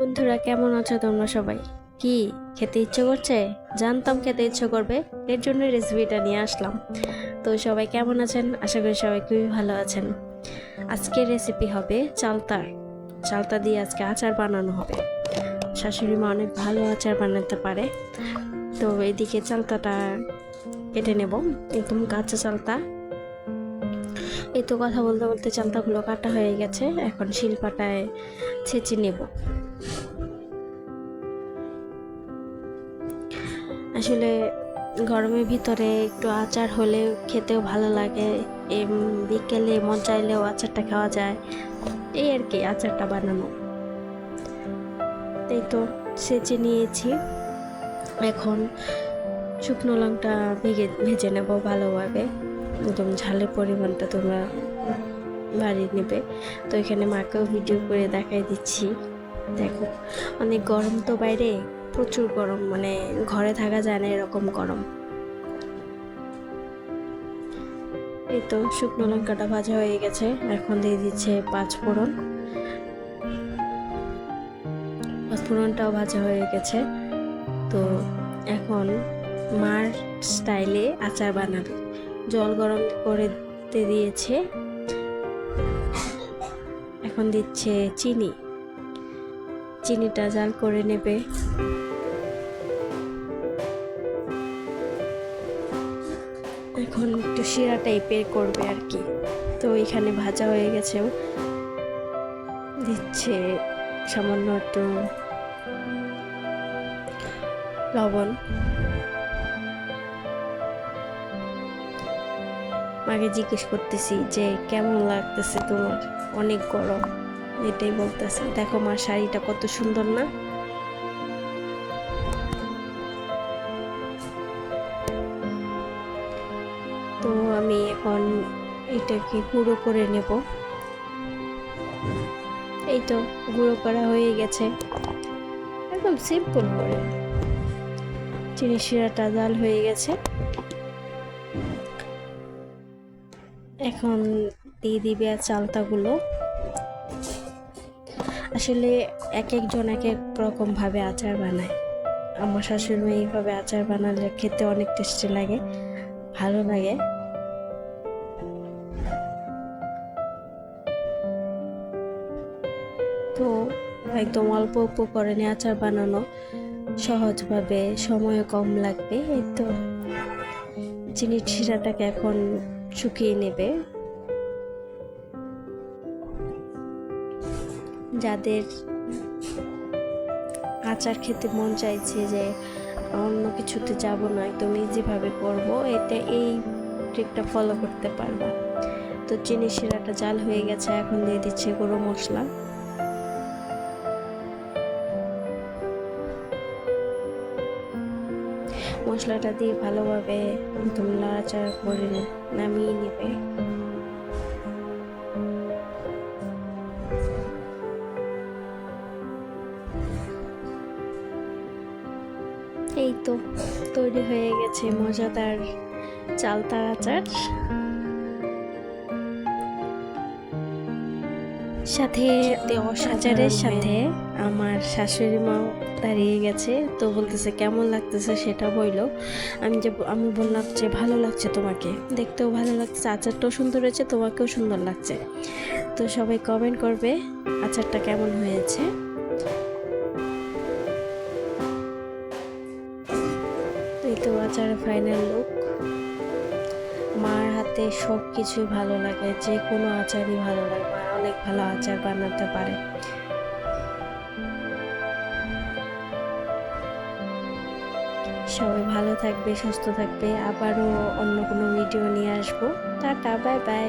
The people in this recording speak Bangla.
বন্ধুরা, কেমন আছো তোমরা সবাই? কি, খেতে ইচ্ছে করছে? জানতাম খেতে ইচ্ছে করবে, এর জন্য রেসিপিটা নিয়ে আসলাম। তো সবাই কেমন আছেন? আশা করি সবাই খুবই ভালো আছেন। আজকের রেসিপি হবে চালতার চালতা দিয়ে আজকে আচার বানানো হবে। শাশুড়ি মা অনেক ভালো আচার বানাতে পারে। তো এইদিকে চালতাটা কেটে নেব। একদম কাঁচা চালতা এই তো কথা বলতে বলতে চালতাগুলো কাটা হয়ে গেছে। এখন শিলপাটায় ছেঁচে নেব। আসলে গরমের ভিতরে একটু আচার হলে খেতেও ভালো লাগে। বিকেলে মন চাইলেও আচারটা খাওয়া যায়। এই আর কি, আচারটা বানানো। এই তো সেচে নিয়েছি। এখন শুকনো লঙ্কা ভেজে ভেজে নেব ভালোভাবে। একদম ঝালের পরিমাণটা তোমরা বাড়িয়ে নেবে। তো এখানে মাকেও ভিডিও করে দেখাই দিচ্ছি। দেখো, অনেক গরম তো বাইরে। প্রচুর গরম মানে ঘরে থাকা যায় না এরকম গরম। এই তো শুকনো লঙ্কাটা ভাজা হয়ে গেছে এখন দিয়ে দিচ্ছে পাঁচ ফোড়ন। পাঁচ ফোড়নটাও ভাজা হয়ে গেছে। তো এখন মার স্টাইলে আচার বানাবে। জল গরম করে দিয়েছে। এখন দিচ্ছে চিনি। চিনিটা জাল করে নেবে। এখন একটু শিরা টাইপের করবে আর কি। তো এখানে ভাজা হয়ে গেছে দিচ্ছে সামান্য একটু লবণ। মাকে জিজ্ঞেস করতেছি যে, কেমন লাগতেছে তোমার? অনেক গরম। এটাই বলতেছে। দেখো মা, শাড়িটা কত সুন্দর না? তো আমি এখন এটাকে গুঁড়ো করে নেব। এই তো গুঁড়ো করা হয়ে গেছে। একদম সিম্পল করে। চিনি শিরাটা জাল হয়ে গেছে। এখন দিয়ে দিবে চালতাগুলো। আসলে এক একজন এক এক রকমভাবে আচার বানায়। আমার শাশুড়ি এইভাবে আচার বানালে খেতে অনেক টেস্টি লাগে। ভালো লাগে। তো একদম অল্প অল্প উপকরণে আচার বানানো সহজভাবে সময় কম লাগবে। এই তো চিনির শিরাটাকে এখন শুকিয়ে নেবে। যাদের আচার খেতে মন চাইছে যে অন্য কিছুতে যাব না, একদম ইজিভাবে করব এটা এই ট্রিকটা ফলো করতে পারবা। তো চিনি শিরাটা জাল হয়ে গেছে, এখন দিয়ে দিচ্ছে গুঁড়ো মশলা। মশলাটা দিয়ে ভালোভাবে একদম নাড়াচাড়া করে নামিয়ে নেবে। এই তো তৈরি হয়ে গেছে মজাদার চালতার আচার সাথে আচারের সাথে আমার শাশুড়ি মাও দাঁড়িয়ে গেছে তো বলতেছে কেমন লাগতেছে সেটা বইলো। আমি যে আমি বললাম যে ভালো লাগছে তোমাকে দেখতেও ভালো লাগছে আচারটাও সুন্দর হয়েছে তোমাকেও সুন্দর লাগছে। তো সবাই কমেন্ট করবে আচারটা কেমন হয়েছে। তো আচারের ফাইনাল লুক মার হাতে সব কিছুই ভালো লাগে যে কোনো আচারই ভালো লাগে মা অনেক ভালো আচার বানাতে পারে। সবাই ভালো থাকবে, সুস্থ থাকবে। আবারও অন্য কোনো ভিডিও নিয়ে আসব। Tata bye bye